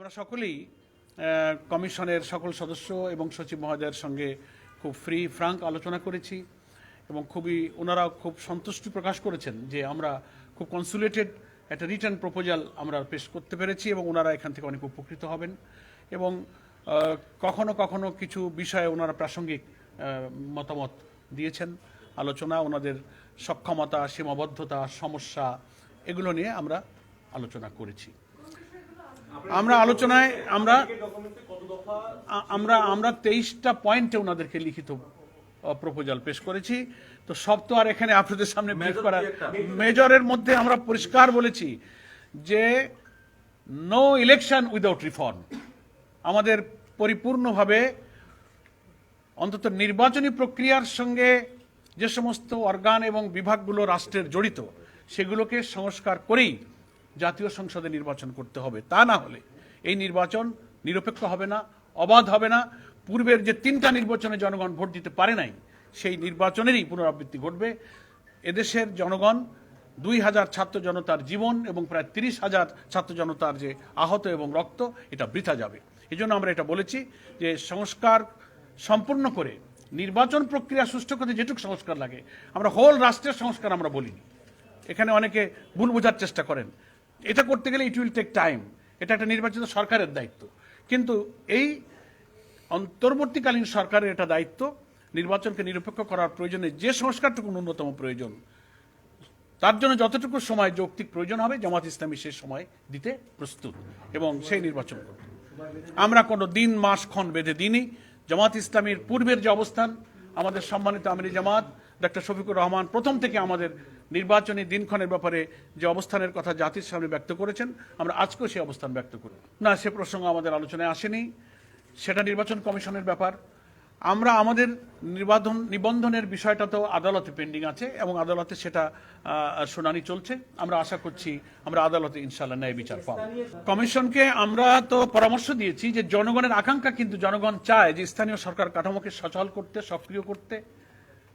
আমরা সকলেই কমিশনের সকল সদস্য এবং সচিব মহোদয়ের সঙ্গে খুব ফ্রি, ফ্রাঙ্ক আলোচনা করেছি এবং খুবই ওনারাও খুব সন্তুষ্টি প্রকাশ করেছেন যে আমরা খুব কনসুলেটেড একটা রিটার্ন প্রপোজাল আমরা পেশ করতে পেরেছি এবং ওনারা এখান থেকে অনেক উপকৃত হবেন এবং কখনো কখনো কিছু বিষয়ে ওনারা প্রাসঙ্গিক মতামত দিয়েছেন। আলোচনা, ওনাদের সক্ষমতা, সীমাবদ্ধতা, সমস্যা এগুলো নিয়ে আমরা আলোচনা করেছি। আমরা আলোচনায় আমরা আমরা আমরা তেইশটা পয়েন্টে ওনাদেরকে লিখিত প্রপোজাল পেশ করেছি। তো সব তো আর এখানে আপনাদের সামনে ব্রিফ করা মেজরের মধ্যে আমরা পরিষ্কার বলেছি যে নো ইলেকশন উইদাউট রিফর্ম আমাদের পরিপূর্ণভাবে অন্তত নির্বাচনী প্রক্রিয়ার সঙ্গে যে সমস্ত অর্গান এবং বিভাগগুলো রাষ্ট্রের জড়িত সেগুলোকে সংস্কার করেই জাতীয় সংসদে নির্বাচন করতে হবে। তা না হলে এই নির্বাচন নিরপেক্ষ হবে না, অবাধ হবে না। পূর্বের যে তিনটা নির্বাচনে জনগণ ভোট দিতে পারে নাই, সেই নির্বাচনেরই পুনরাবৃত্তি ঘটবে। এদেশের জনগণ দুই হাজার ছাত্র জনতার জীবন এবং প্রায় তিরিশ হাজার ছাত্র জনতার যে আহত এবং রক্ত, এটা বৃথা যাবে। এই জন্য আমরা এটা বলেছি যে সংস্কার সম্পূর্ণ করে নির্বাচন প্রক্রিয়া সুষ্ঠু করতে যেটুকু সংস্কার লাগে, আমরা হোল রাষ্ট্রের সংস্কার আমরা বলিনি। এখানে অনেকে ভুল বোঝার চেষ্টা করেন। এটা করতে গেলে ইট উইল টেক টাইম এটা একটা নির্বাচিত সরকারের দায়িত্ব। কিন্তু এই অন্তর্বর্তীকালীন সরকারের এটা দায়িত্ব, নির্বাচনকে নিরপেক্ষ করার প্রয়োজনে যে সংস্কারটুকু ন্যূনতম প্রয়োজন, তার জন্য যতটুকু সময় যৌক্তিক প্রয়োজন হবে, জামাত ইসলামী সে সময় দিতে প্রস্তুত এবং সেই নির্বাচন করবে। আমরা কোনো দিন মাস ক্ষণ বেঁধে দিনই জামাত ইসলামীর পূর্বের যে অবস্থান, আমাদের সম্মানিত আমিরি জামাত ডক্টর শফিকুর রহমান প্রথম থেকে আমাদের নির্বাচনী দিনক্ষণের ব্যাপারে যে অবস্থানের কথা জাতির সামনে ব্যক্ত করেছেন, আমরা আজকেও সেই অবস্থান ব্যক্ত করি না, সে প্রসঙ্গ আমাদের আলোচনায় আসেনি। সেটা নির্বাচন কমিশনের ব্যাপার। আমরা আমাদের নির্বাধন, নিবন্ধনের বিষয়টা তো আদালতে পেন্ডিং আছে এবং আদালতে সেটা শুনানি চলছে। আমরা আশা করছি আমরা আদালতে ইনশাল্লাহ ন্যায় বিচার পাবো। কমিশনকে আমরা তো পরামর্শ দিয়েছি যে জনগণের আকাঙ্ক্ষা কিন্তু জনগণ চায় যে স্থানীয় সরকার কাঠামোকে সচল করতে, সক্রিয় করতে।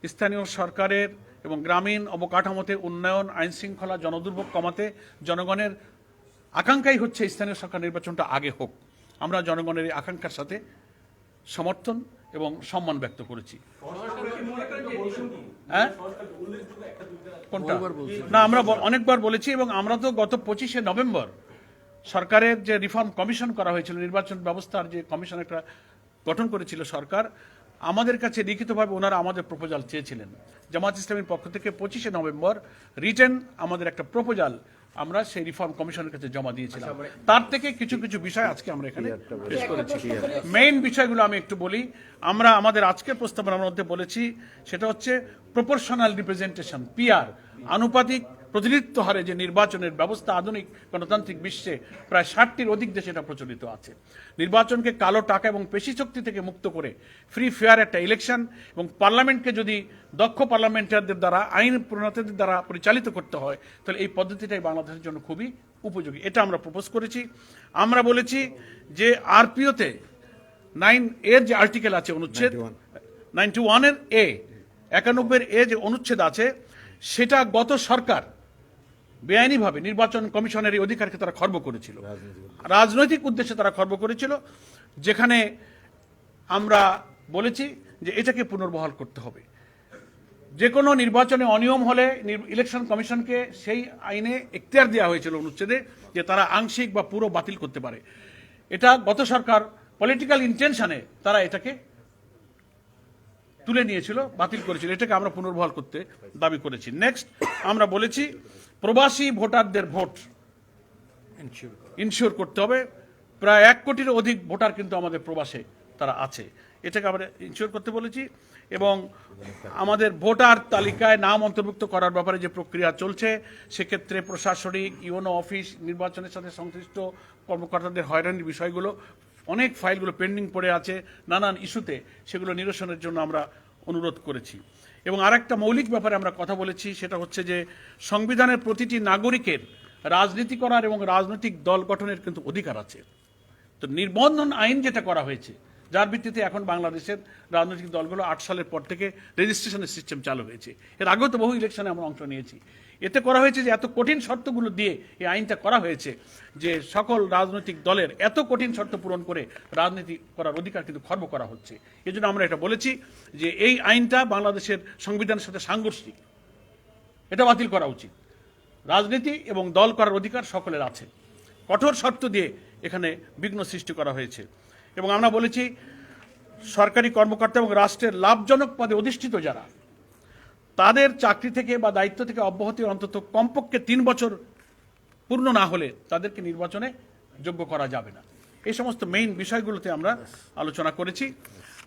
স্থানীয় সরকারের এবং গ্রামীণ অবকাঠামোতে উন্নয়ন আইন শৃঙ্খলা জনদুর্ভোগ কমাতে জনগণের আকাঙ্ক্ষাই হচ্ছে স্থানীয় সরকার নির্বাচনটা আগে হোক। আমরা জনগণের এই আকাঙ্ক্ষার সাথে সমর্থন এবং সম্মান ব্যক্ত করেছি। হ্যাঁ? কোনটা? না আমরা অনেকবার বলেছি এবং আমরা তো গত পঁচিশে নভেম্বর সরকারের যে রিফর্ম কমিশন করা হয়েছিল নির্বাচন ব্যবস্থার যে কমিশন একটা গঠন করেছিল সরকার আমাদের কাছে লিখিতভাবে ওনারা আমাদের প্রপোজাল চেয়েছিলেন। জামাত ইসলামের পক্ষ থেকে পঁচিশে নভেম্বর রিটেন আমাদের একটা প্রপোজাল আমরা সেই রিফর্ম কমিশনের কাছে জমা দিয়েছিলাম। তার থেকে কিছু কিছু বিষয় আজকে আমরা এখানে পেশ করেছি। মেইন বিষয়গুলো আমি একটু বলি। আমরা আমাদের আজকের প্রস্তাবনার মধ্যে বলেছি সেটা হচ্ছে প্রপোর্শনাল রিপ্রেজেন্টেশন পিআর আনুপাতিক প্রতিনিধিত্ব হারে যে নির্বাচনের ব্যবস্থা আধুনিক গণতান্ত্রিক বিশ্বে প্রায় ষাটটির অধিক দেশে এটা প্রচলিত আছে। নির্বাচনকে কালো টাকা এবং পেশি শক্তি থেকে মুক্ত করে ফ্রি ফেয়ার একটা ইলেকশন এবং পার্লামেন্টকে যদি দক্ষ পার্লামেন্টারদের দ্বারা আইন প্রণেতাদের দ্বারা পরিচালিত করতে হয় তাহলে এই পদ্ধতিটাই বাংলাদেশের জন্য খুবই উপযোগী। এটা আমরা প্রপোজ করেছি। আমরা বলেছি যে আরপিওতে নাইন এর যে আর্টিকেল আছে অনুচ্ছেদ নাইনটি ওয়ানের এ একানব্বই এ যে অনুচ্ছেদ আছে সেটা গত সরকার বেআইনিভাবে নির্বাচন কমিশনের এই অধিকারকে তারা খর্ব করেছিল। রাজনৈতিক উদ্দেশ্যে তারা খর্ব করেছিল যেখানে আমরা বলেছি যে এটাকে পুনর্বহাল করতে হবে। যে কোনো নির্বাচনে অনিয়ম হলে ইলেকশন কমিশনকে সেই আইনে এখতিয়ার দেওয়া হয়েছিল অনুচ্ছেদে যে তারা আংশিক বা পুরো বাতিল করতে পারে। এটা গত সরকার পলিটিক্যাল ইন্টেনশনে তারা এটাকে তুলে নিয়েছিল বাতিল করেছিল। এটাকে আমরা পুনর্বহাল করতে দাবি করেছি। নেক্সট আমরা বলেছি প্রবাসী ভোটারদের ভোট ইনশিওর করতে হবে। প্রায় এক কোটির অধিক ভোটার কিন্তু আমাদের প্রবাসে তারা আছে। এটাকে আমরা ইনশিওর করতে বলেছি এবং আমাদের ভোটার তালিকায় নাম অন্তর্ভুক্ত করার ব্যাপারে যে প্রক্রিয়া চলছে সেক্ষেত্রে প্রশাসনিক ইউনো অফিস নির্বাচনের সাথে সংশ্লিষ্ট কর্মকর্তাদের হয়রানির বিষয়গুলো অনেক ফাইলগুলো পেন্ডিং পড়ে আছে নানান ইস্যুতে সেগুলো নিরসনের জন্য আমরা অনুরোধ করেছি। এবং আরেকটা মৌলিক ব্যাপারে আমরা কথা বলেছি, সেটা হচ্ছে যে সংবিধানের প্রতিটি নাগরিকের রাজনীতি করার এবং রাজনৈতিক দল গঠনের কিন্তু অধিকার আছে। তো নির্বন্ধন আইন যেটা করা হয়েছে যার ভিত্তিতে এখন বাংলাদেশের রাজনৈতিক দলগুলো আট সালের পর থেকে রেজিস্ট্রেশনের সিস্টেম চালু হয়েছে। এর আগেও তো বহু ইলেকশনে আমরা অংশ নিয়েছি। এতে করা হয়েছে যে এত কঠিন শর্তগুলো দিয়ে এই আইনটা করা হয়েছে যে সকল রাজনৈতিক দলের এত কঠিন শর্ত পূরণ করে রাজনীতি করার অধিকার কিন্তু খর্ব করা হচ্ছে। এজন্য আমরা এটা বলেছি যে এই আইনটা বাংলাদেশের সংবিধানের সাথে সাংঘর্ষিক। এটা বাতিল করা উচিত। রাজনীতি এবং দল করার অধিকার সকলের আছে। কঠোর শর্ত দিয়ে এখানে বিঘ্ন সৃষ্টি করা হয়েছে। এবং আমরা বলেছি সরকারি কর্মকর্তা এবং রাষ্ট্রের লাভজনক পদে অধিষ্ঠিত যারা, তাদের চাকরি থেকে বা দায়িত্ব থেকে অব্যাহতি অন্তত কমপক্ষে তিন বছর পূর্ণ না হলে তাদেরকে নির্বাচনে যোগ্য করা যাবে না। এই সমস্ত মেইন বিষয়গুলোতে আমরা আলোচনা করেছি।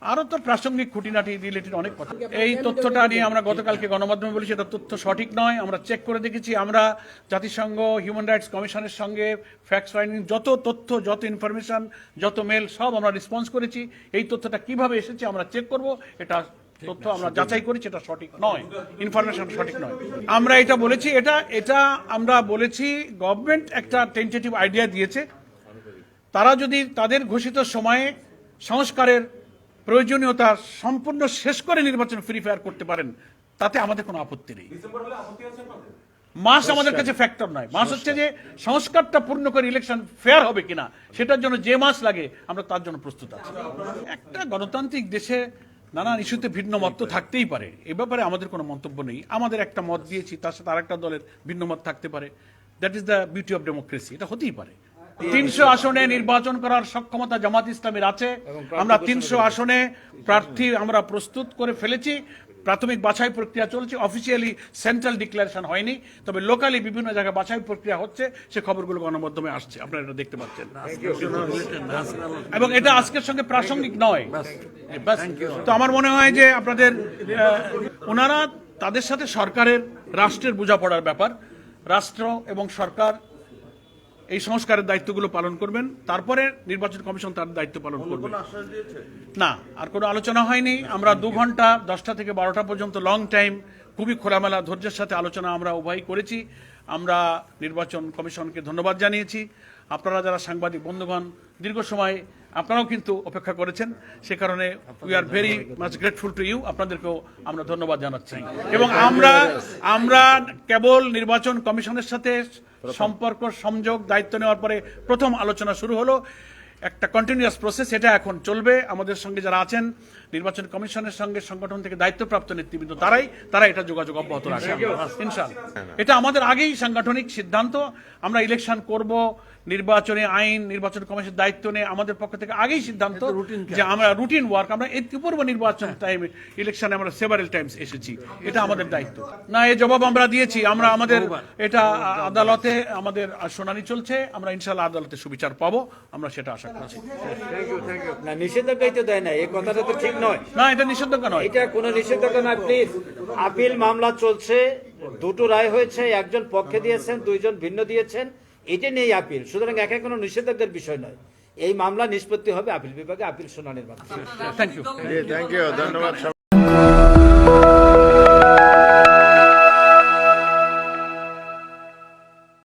আরও তো প্রাসঙ্গিক খুঁটিনাটি রিলেটেড অনেক কথা। এই তথ্যটা নিয়ে আমরা গতকালকে গণমাধ্যমে বলেছি, এটা তথ্য সঠিক নয়। আমরা চেক করে দেখেছি, আমরা জাতিসংঘ হিউম্যান রাইটস কমিশনের সঙ্গে ফ্যাক্টস ফাইন্ডিং যত তথ্য, যত ইনফরমেশন যত মেল সব আমরা রেসপন্স করেছি। এই তথ্যটা কীভাবে এসেছে আমরা চেক করব, এটা তথ্য আমরা যাচাই করেছি, এটা সঠিক নয়। ইনফরমেশন সঠিক নয়। আমরা এটা বলেছি, এটা এটা আমরা বলেছি গভর্নমেন্ট একটা টেন্টেটিভ আইডিয়া দিয়েছে। তারা যদি তাদের ঘোষিত সময়ে সংস্কারের প্রয়োজনীয়তা সম্পূর্ণ শেষ করে নির্বাচন ফ্রি ফায়ার করতে পারেন তাতে আমাদের কোনো আপত্তি নেই। মাস আমাদের কাছে ফ্যাক্টর নয়। মাস হচ্ছে যে সংস্কারটা পূর্ণ করে ইলেকশন ফেয়ার হবে কিনা সেটার জন্য যে মাস লাগে আমরা তার জন্য প্রস্তুত আছি। একটা গণতান্ত্রিক দেশে নানান ইস্যুতে ভিন্ন মত তো থাকতেই পারে। এ ব্যাপারে আমাদের কোনো মন্তব্য নেই। আমাদের একটা মত দিয়েছি তার সাথে আরেকটা দলের ভিন্ন মত থাকতে পারে। That is the beauty of democracy এটা হতেই পারে। তিনশো আসনে নির্বাচন করার সক্ষমতা জামাত ইসলামের আছে। আমরা তিনশো আসনে প্রার্থী আমরা প্রস্তুত করে ফেলেছি। প্রাথমিক বাছাই প্রক্রিয়া চলছে। অফিসিয়ালি সেন্ট্রাল ডিক্লারেশন হয়নি। তবে লোকালি বিভিন্ন জায়গায় বাছাই প্রক্রিয়া হচ্ছে। সে খবরগুলো গণমাধ্যমে আসছে। আপনারা এটা দেখতে পাচ্ছেন। এবং এটা আজকের সঙ্গে প্রাসঙ্গিক নয়। তো আমার মনে হয় যে আপনাদের ওনারা তাদের সাথে সরকারের রাষ্ট্রের বোঝাপড়ার ব্যাপার। রাষ্ট্র এবং সরকার এই সংস্কারের দায়িত্বগুলো পালন করবেন। তারপরে নির্বাচন কমিশন তার দায়িত্ব পালন করবে। না আর কোনো আলোচনা হয়নি। আমরা দু ঘণ্টা দশটা থেকে বারোটা পর্যন্ত লং টাইম খুবই খোলামেলা ধৈর্যের সাথে আলোচনা আমরা উভয় করেছি। আমরা নির্বাচন কমিশনকে ধন্যবাদ জানিয়েছি। আপনারা যারা সাংবাদিক বন্ধুগণ দীর্ঘ সময় আপনারাও কিন্তু অপেক্ষা করেছেন। সে কারণে we are very much grateful to you আপনাদেরকেও আমরা ধন্যবাদ জানাচ্ছি। এবং আমরা আমরা কেবল নির্বাচন কমিশনের সাথে সম্পর্ক, সংযোগ, দায়িত্ব নেওয়ার পরে প্রথম আলোচনা শুরু হলো। একটা কন্টিনিউয়াস প্রসেস এটা এখন চলবে। আমাদের সঙ্গে যারা আছেন নির্বাচন কমিশনের সঙ্গে সংগঠন থেকে দায়িত্বপ্রাপ্ত নেতৃবৃন্দ তারাই তারা এটা যোগাযোগ অব্যাহত রাখে ইনশাল এটা আমাদের আগেই সাংগঠনিক সিদ্ধান্ত। আমরা ইলেকশন করব নির্বাচনে আইন নির্বাচন কমিশনের দায়িত্ব নিয়ে আমাদের পক্ষ থেকে আগেই সিদ্ধান্ত যে আমরা রুটিন ওয়ার্ক আমরা এই পূর্ব নির্বাচন টাইমে ইলেকশনে আমরা সেভারেল টাইমস এসেছি। এটা আমাদের দায়িত্ব। না এই জবাব আমরা দিয়েছি। আমরা আমাদের এটা আদালতে আমাদের শুনানি চলছে। আমরা ইনশাল্লাহ আদালতে সুবিচার পাবো। আমরা সেটা আশা না নিষেধাজ্ঞাই তো দেয় না এই কথাটা তো ঠিক নয়। না এটা নিষেধাজ্ঞা নয়। এটা কোনো নিষেধাজ্ঞা নয় প্লিজ আপিল মামলা চলছে দুটো রায় হয়েছে একজন পক্ষে দিয়েছেন দুইজন ভিন্ন দিয়েছেন এটা নিয়ে আপিল। সুতরাং একা কোনো নিষেধাজ্ঞার বিষয় নয়। এই মামলা নিষ্পত্তি হবে আপিল বিভাগে আপিল শুনানির মাধ্যমে। থ্যাংক ইউ থ্যাংক ইউ ধন্যবাদ